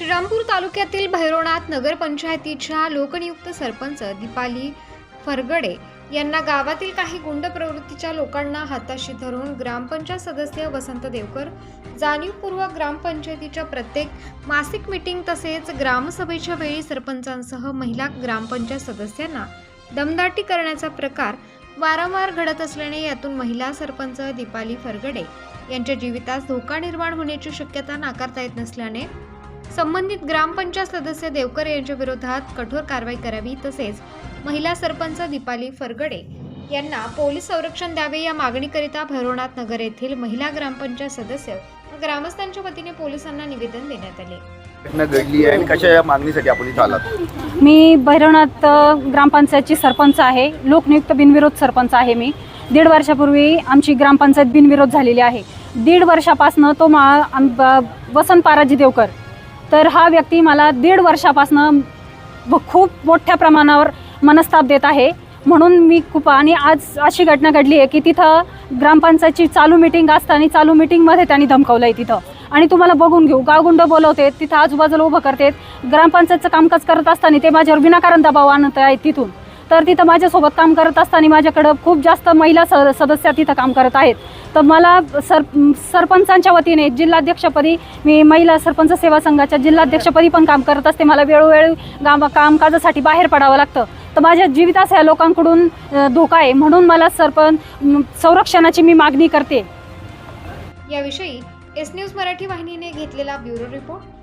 श्रीरामपूर तालुक्यातील भैरवनाथ नगरपंचायतीच्या लोकनियुक्त सरपंच दीपाली फरगडे यांना गावातील काही गुंड प्रवृत्तीच्या लोकांना हाताशी धरून ग्रामपंचायत सदस्य वसंत देवकर जाणीवपूर्वक ग्रामपंचायतीच्या प्रत्येक मासिक मीटिंग तसेच ग्रामसभेच्या वेळी सरपंचांसह महिला ग्रामपंचायत सदस्यांना दमदाटी करण्याचा प्रकार वारंवार घडत असल्याने यातून महिला सरपंच दीपाली फरगडे यांच्या जीवितास धोका निर्माण होण्याची शक्यता नाकारता येत नसल्याने संबंधित ग्रामपंचायत सदस्य देवकर यांच्या विरोधात कठोर कारवाई करावी तसेच महिला सरपंच दीपाली फरगडे यांना पोलीस संरक्षण द्यावे या मागणीकरिता भैरवनाथ नगर येथील महिला ग्रामपंचायत सदस्य व ग्रामस्थांच्या वतीने पोलिसांना निवेदन देण्यात आले. घटना घडली आहे आणि कशा या मागणीसाठी आपण इथं आलात? मी भैरवनाथ अ, ग्रामपंचायतची सरपंच आहे. लोकनियुक्त बिनविरोध सरपंच आहे मी. दीड वर्षापूर्वी आमची ग्रामपंचायत बिनविरोध झालेली आहे. दीड वर्षापासनं तो मा आम- ब- वसंत पाराजी देवकर तर हा व्यक्ती मला दीड वर्षापासनं ब- खूप मोठ्या प्रमाणावर मनस्ताप देत आहे. म्हणून मी खूप आणि आज अशी घटना घडली आहे की तिथं ग्रामपंचायतची चालू मिटिंग असताना चालू मिटिंगमध्ये त्यांनी धमकवलं आहे तिथं. आणि तुम्हाला बघून घेऊ. गावगुंड बोलवते तिथं आजूबाजूला उभं करतात ग्रामपंचायतचं कामकाज करत असताना ते माझ्यावर विनाकारण दबाव आणत आहेत तिथून. तर तिथं माझ्यासोबत काम करत असताना माझ्याकडं खूप जास्त महिला स सदस्य तिथं काम करत आहेत. तर मला सर सरपंचांच्या वतीने जिल्हाध्यक्षपदी मी महिला सरपंच सेवा संघाच्या जिल्हाध्यक्षपदी पण काम करत असते. मला वेळोवेळी गाम कामकाजासाठी बाहेर पडावं लागतं. तर माझ्या जीवितास या लोकांकडून धोका आहे. म्हणून मला सरपंच संरक्षणाची मी मागणी करते. याविषयी एस न्यूज मराठी वाहिनीने घेतलेला ब्युरो रिपोर्ट.